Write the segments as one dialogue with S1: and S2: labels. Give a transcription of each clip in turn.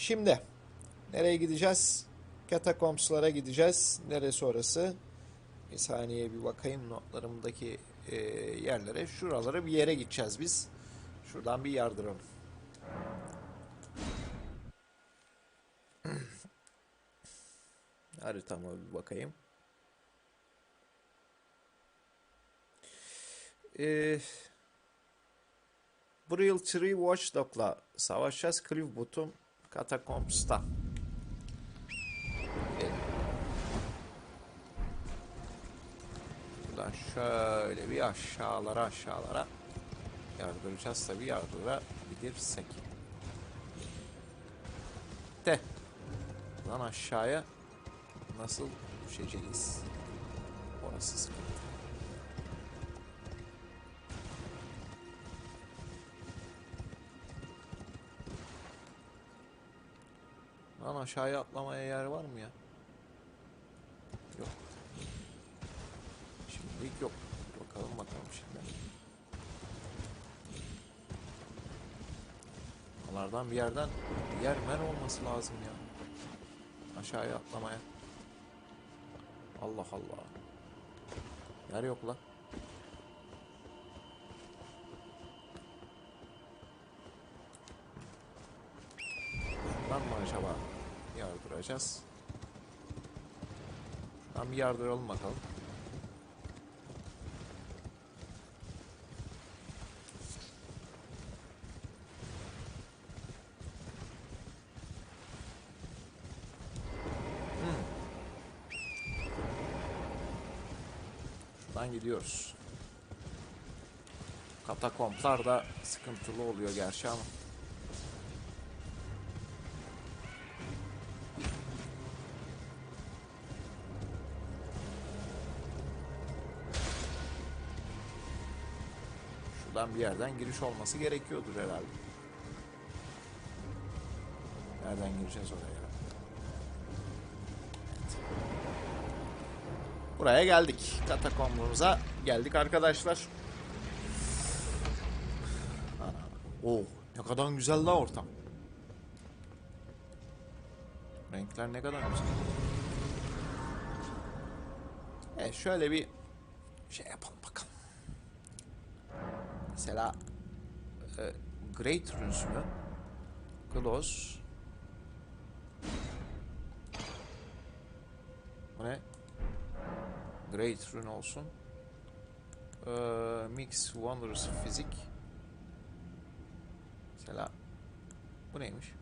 S1: Şimdi nereye gideceğiz? Katakompslara gideceğiz. Neresi orası? Bir saniye bir bakayım notlarımdaki e, yerlere. Şuralara bir yere gideceğiz biz. Şuradan bir yardıralım. Haritama bir bakayım. Ee, Brill Tree Watchdog'la savaşacağız. Cliff Bottom Catacombs'ta. Gidelim. Buradan şöyle bir aşağılara aşağılara yardıracağız tabi yardırabilirsek. De. Buradan aşağıya nasıl düşeceğiz? Orası sıkıntı. Lan aşağıya atlamaya yer var mı ya? Yok. Şimdilik yok. Bakalım bakalım şimdi. Onlardan bir yerden bir yer mer olması lazım ya. Aşağıya atlamaya. Allah Allah. Yer yok la. Şuradan mı acaba yardıracağız? Şuradan bir yardıralım bakalım. Hmm. Şuradan gidiyoruz. Katakomplar da sıkıntılı oluyor gerçi ama. Şuradan bir yerden giriş olması gerekiyordur herhalde. Nereden gireceğiz oraya? Buraya geldik. Katakombumuza geldik arkadaşlar. Ana. Oh, ne kadar güzel la ortam. Renkler ne kadar güzel. Evet şöyle bir şey yapalım bakalım. Mesela e, Great Runes mü? Close. Bu ne? Great Rune olsun. E, Mix Wonders Fizik. Mesela bu neymiş?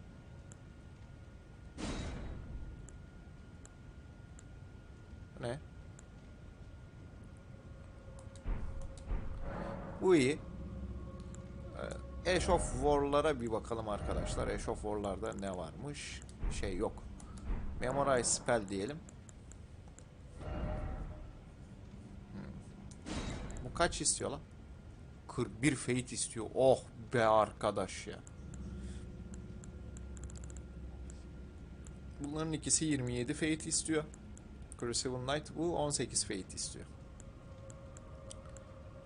S1: Ne? Bu iyi. Ash of War'lara bir bakalım arkadaşlar. Ash of War'larda ne varmış? Şey yok. Memorize Spell diyelim. Hmm. Bu kaç istiyor lan? 41 Fate istiyor. Oh be arkadaş ya. Bunların ikisi 27 Fate istiyor. Crucible Knight bu 18 Fate istiyor.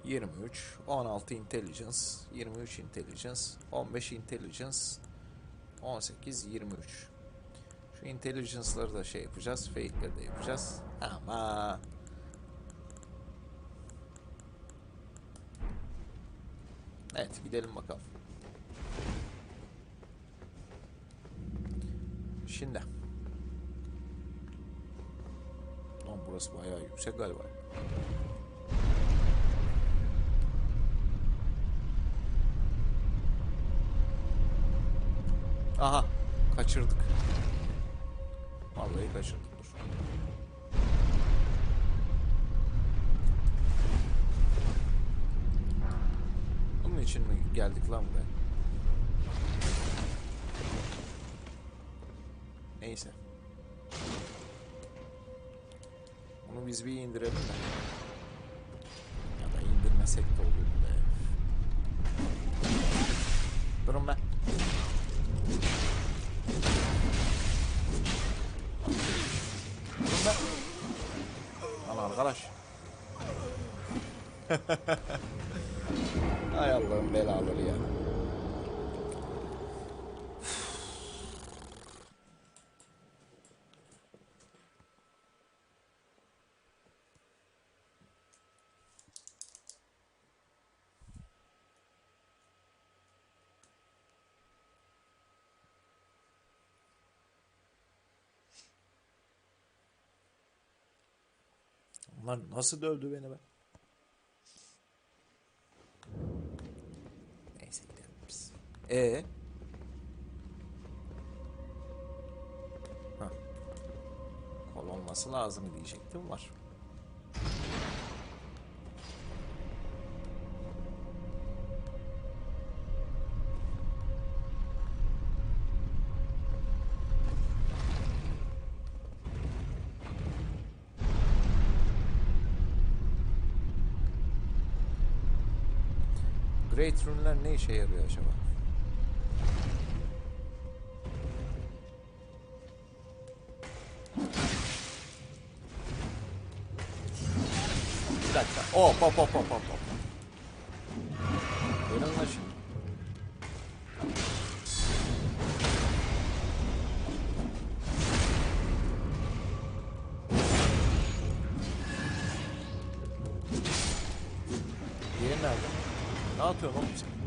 S1: 23, 16 intelligence, 23 intelligence, 15 intelligence, 18, 23. Şu intelligence'ları da şey yapacağız, fake'leri de yapacağız. Ama Evet, gidelim bakalım. Şimdi. Lan burası bayağı yüksek galiba. Aha kaçırdık. Vallahi kaçırdık dur. Bunun için mi geldik lan buraya? Neyse. Bunu biz bir indirelim de. Ya da indirmesek de olur be. Durun be. Hay Allah'ın belaları ya. Lan nasıl dövdü beni ben? E. Kol olması lazım diyecektim var. Great Rune'ler ne işe yarıyor acaba? Hop hop hop hop hop. hop. Dönün lan şimdi. Diğeri nerede? Ne yapıyorsun oğlum sen?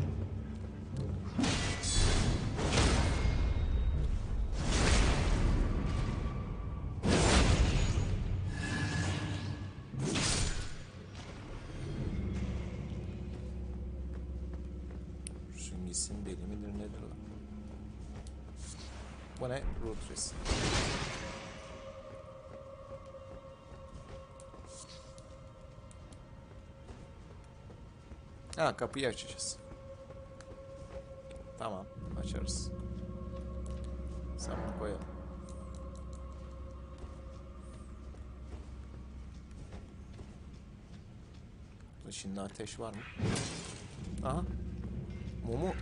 S1: Race. Ha kapıyı açacağız. Tamam açarız. Sen bunu koyalım. Şimdi ateş var mı? Aha. Mumu.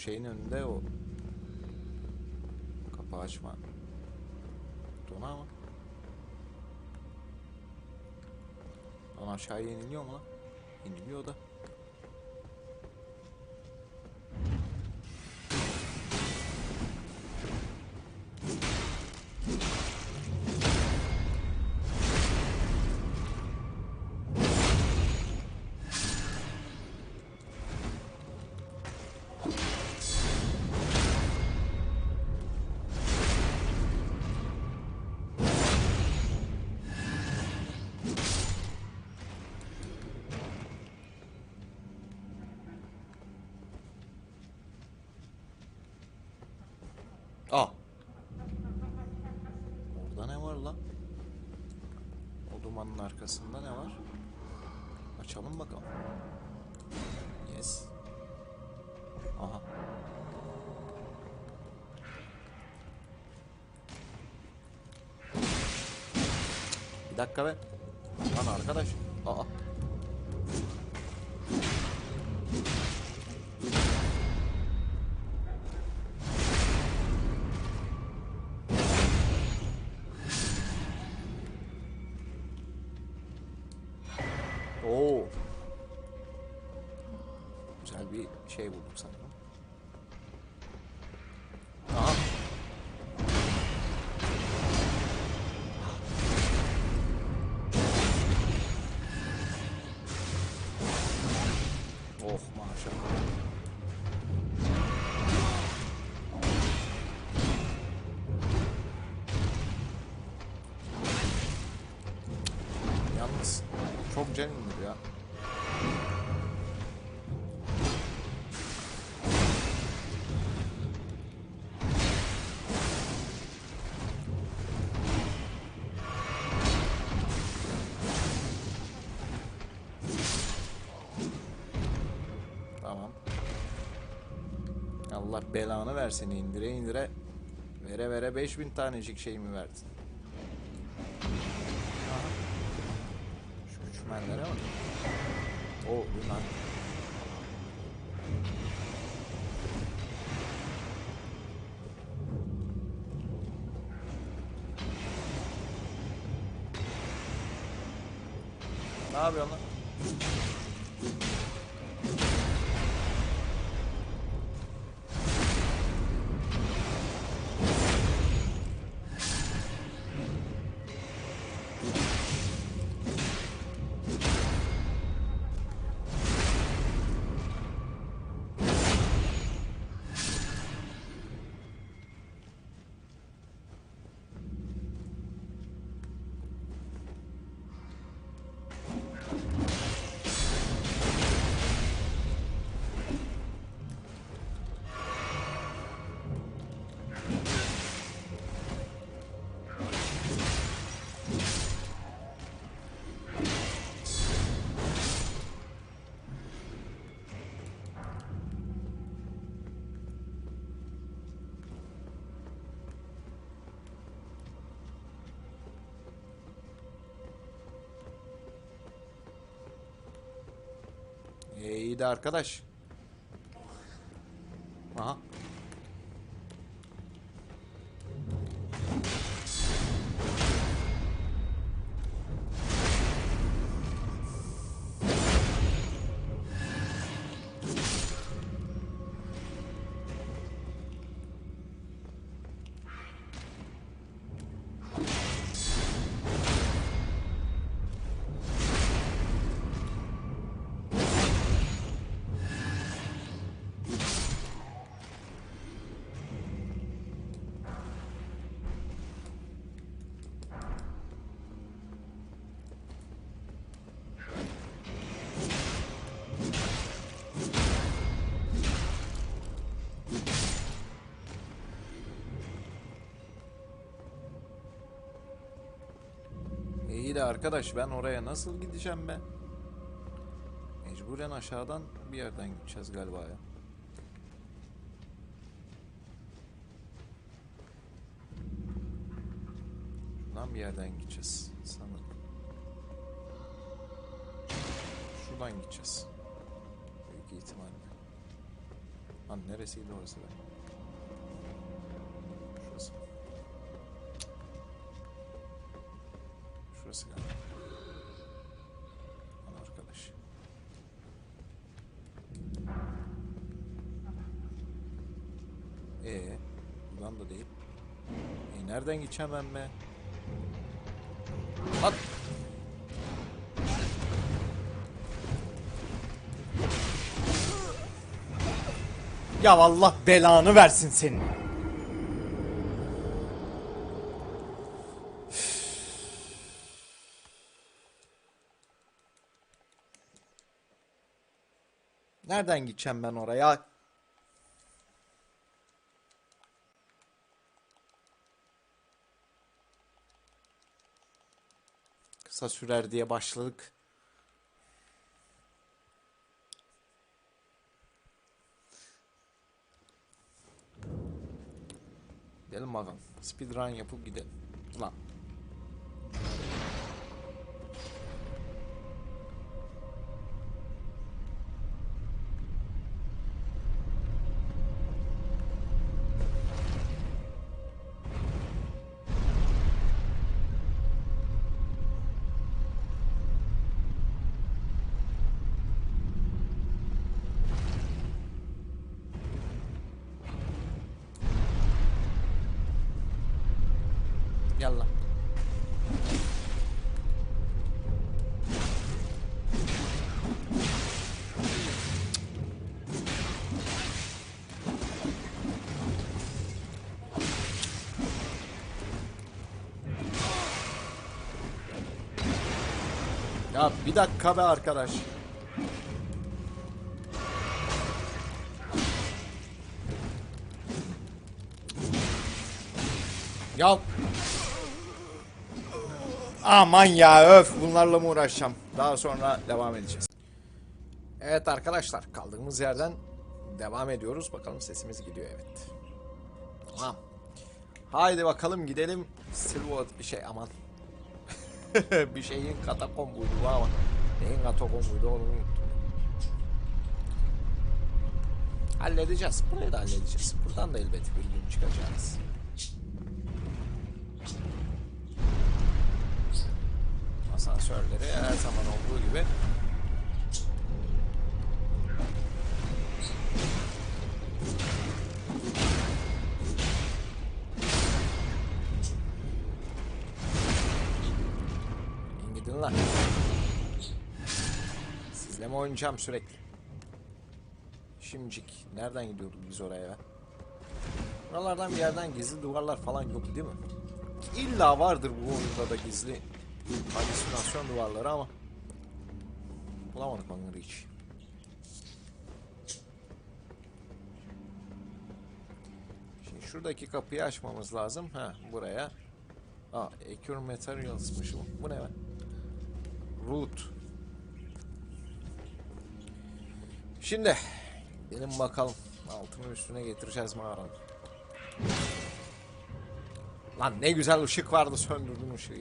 S1: Şeyin önünde o kapağı açma. Dona ama. Lan aşağıya iniliyor mu lan? İniliyor da. Arkasında ne var? Açalım bakalım. Yes. Aha. Bir dakika be. Lan arkadaş. Aa. İndir ya. Tamam. Allah belanı versin indire indire. Vere vere 5000 tanecik şey mi verdin? Şu küçümenlere bak. O Yunan. Ne yapıyorsun lan? Arkadaş. İyi de arkadaş ben oraya nasıl gideceğim ben? Mecburen aşağıdan bir yerden gideceğiz galiba ya. Şuradan bir yerden gideceğiz sanırım. Şuradan gideceğiz. Büyük ihtimalle. Lan neresiydi orası be? Ee, buradan da değil. E, nereden gideceğim ben be? Lan!
S2: Ya Allah belanı versin senin.
S1: Nereden gideceğim ben oraya? Kısa sürer diye başladık. Gidelim bakalım. Speedrun yapıp gidelim. Lan. Ya bir dakika be arkadaş. Ya
S2: Aman ya öf.
S1: bunlarla mı uğraşacağım? Daha sonra devam edeceğiz. Evet arkadaşlar kaldığımız yerden devam ediyoruz. Bakalım sesimiz gidiyor evet. Tamam. Haydi bakalım gidelim. Silver şey aman. bir şeyin katakombuydu bu ama. Neyin katakombuydu onu unuttum. Halledeceğiz. Burayı da halledeceğiz. Buradan da elbet bir gün çıkacağız. Asansörleri her zaman olduğu gibi Mi oynayacağım sürekli? Şimdicik. Nereden gidiyorduk biz oraya ya? Buralardan bir yerden gizli duvarlar falan yok değil mi? İlla vardır bu oyunda da gizli halüsinasyon duvarları ama bulamadık onları hiç. Şimdi şuradaki kapıyı açmamız lazım. Ha buraya. Aa, Acure Materials'mış bu. Bu ne? Root. Şimdi gelin bakalım. Altını üstüne getireceğiz mağaranın. Lan ne güzel ışık vardı söndürdüm ışığı.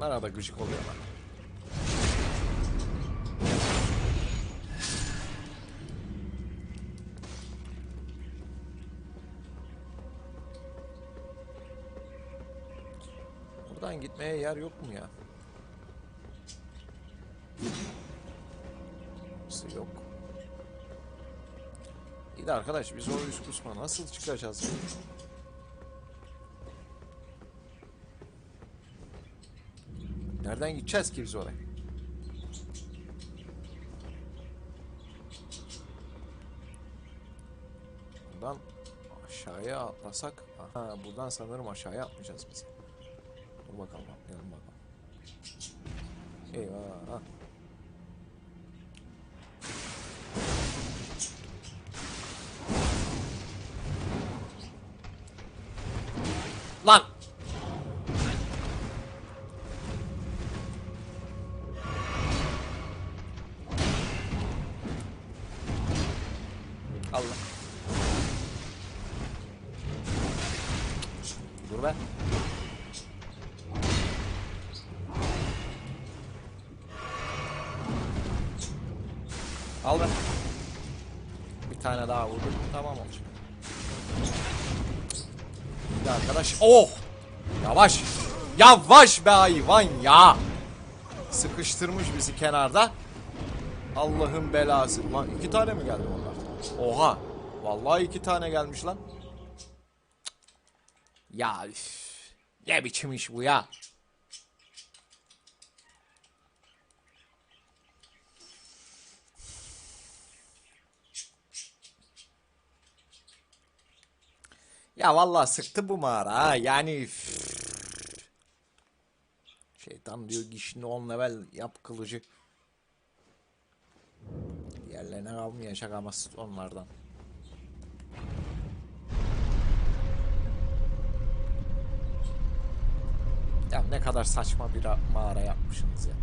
S1: Bana da gıcık oluyorlar. Buradan gitmeye yer yok mu ya? Nasıl yok? İyi de arkadaş biz o üst kısma nasıl çıkacağız? Nereden gideceğiz ki biz oraya? Buradan aşağıya atlasak. Aha buradan sanırım aşağıya atmayacağız biz. Dur bakalım atlayalım bakalım. Eyvah. Lan! Oh! Yavaş. Yavaş be hayvan ya. Sıkıştırmış bizi kenarda. Allah'ın belası. Lan iki tane mi geldi onlar? Oha. Vallahi iki tane gelmiş lan. Ya üf. Ne biçim iş bu ya? Ya vallahi sıktı bu mağara ha. Yani. Şeytan diyor ki şimdi 10 level yap kılıcı. Diğerlerine kalmayacak ama onlardan. Ya ne kadar saçma bir ra- mağara yapmışsınız ya.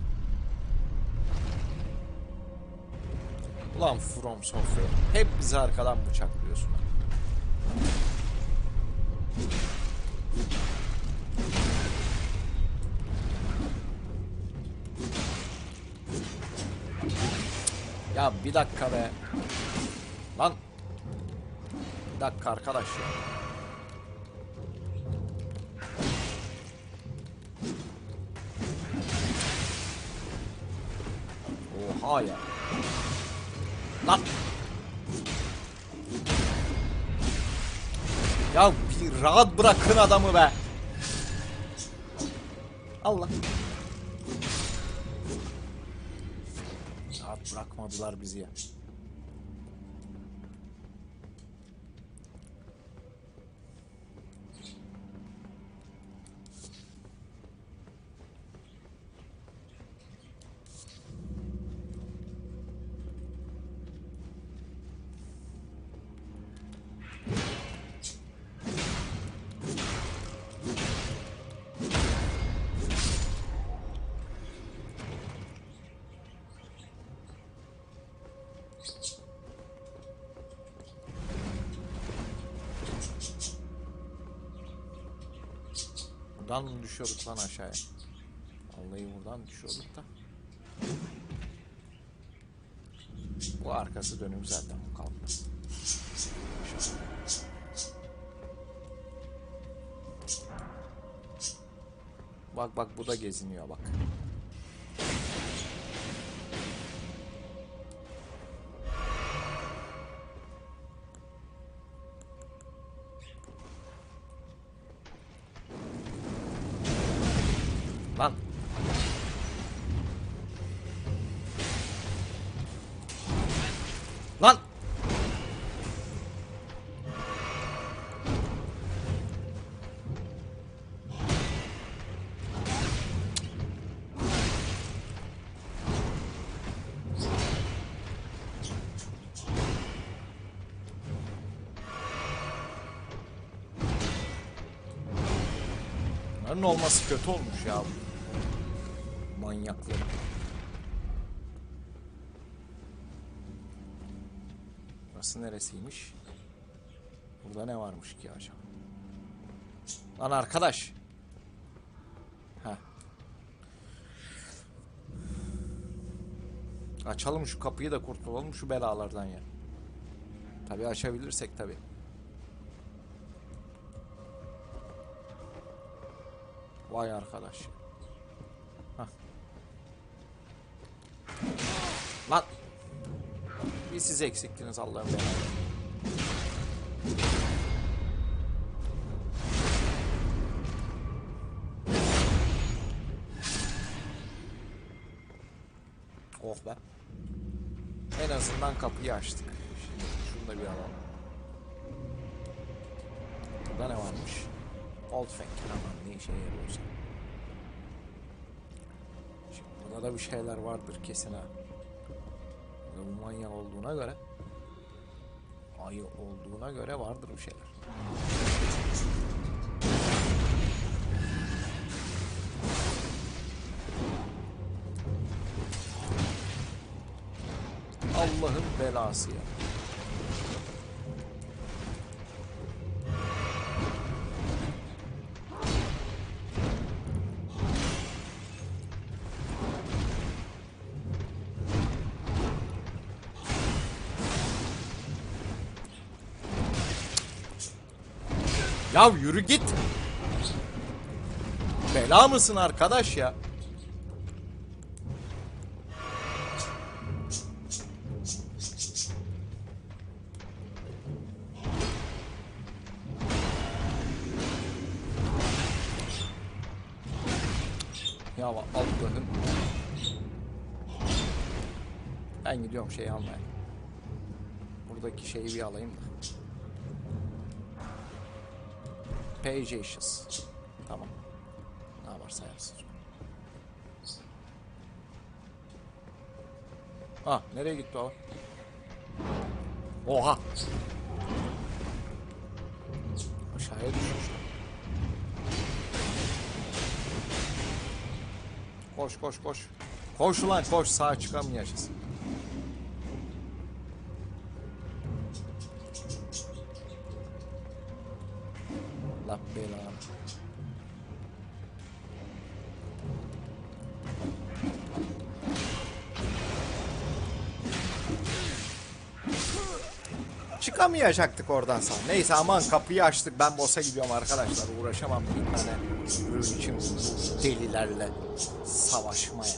S1: Ulan From Software. Hep bizi arkadan bıçaklıyorsun. Ya bir dakika be. Lan. Bir dakika arkadaş ya. Oha ya. Lan. Ya bir rahat bırakın adamı be. Allah. Bırakmadılar bizi Buradan düşüyorduk lan aşağıya? Vallahi buradan düşüyorduk da. Bu arkası dönüm zaten kalkmaz. Bak bak bu da geziniyor bak. Bunların olması kötü olmuş ya. Manyakları. Burası neresiymiş? Burada ne varmış ki acaba? Lan arkadaş. Heh. Açalım şu kapıyı da kurtulalım şu belalardan ya. Tabi açabilirsek tabi. Vay arkadaş. Hah. Lan. Bir siz eksiktiniz belaları. Oh be. En azından kapıyı açtık. Şimdi şunu da bir alalım. Burada ne varmış? Factor aman ne işe yarıyorsa. Şimdi burada da bir şeyler vardır kesin ha. Burada bu manyak olduğuna göre ayı olduğuna göre vardır bir şeyler. Allah'ın belası ya. Ya yürü git. Bela mısın arkadaş ya? Ya Allah'ım. Ben gidiyorum şeyi almaya. Buradaki şeyi bir alayım da. Pages. Tamam. Ne varsa yapsın. Ah nereye gitti o? Oha. Aşağıya düşmüş. Koş koş koş. Koş ulan koş sağa çıkamayacağız. Allah. Çıkamayacaktık oradan sağ. Neyse aman kapıyı açtık. Ben boss'a gidiyorum arkadaşlar. Uğraşamam bir tane ürün için delilerle savaşmaya.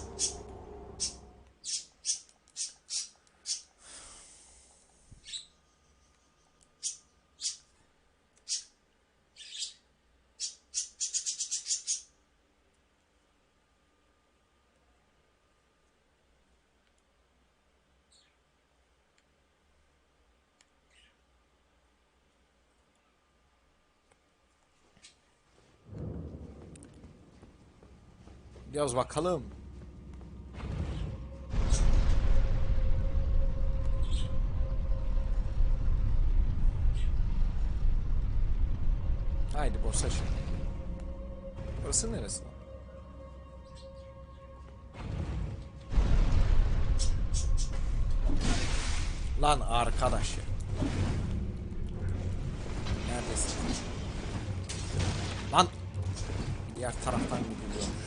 S1: Gidiyoruz bakalım. Haydi bossa şimdi. Burası neresi lan? Lan arkadaş ya. Neredesin? Lan! Diğer taraftan gidiliyormuş.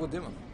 S1: Bu değil mi?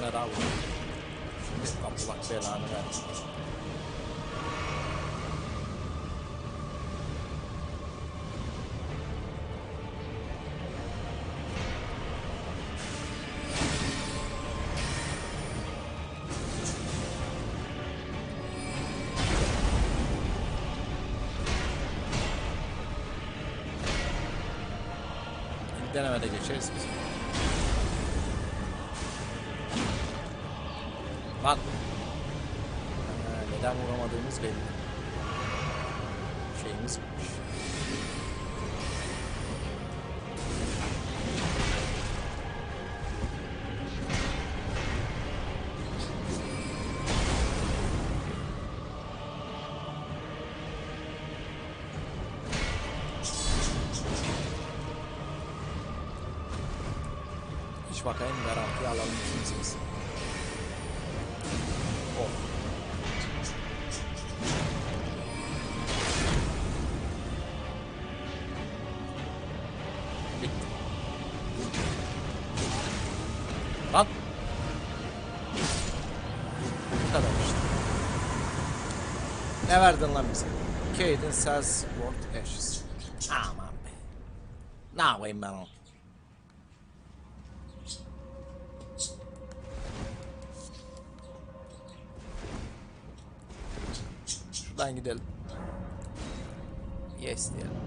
S2: Tane daha vur. Şimdi Allah belanı versin. Denemede geçeriz biz. Bakayım garanti alalım ikimiz. Oh. İşte. Ne verdin lan bize? Caden Sells World Ashes. Aman be. Ne yapayım ben onu? Şuradan gidelim. Yes diyelim.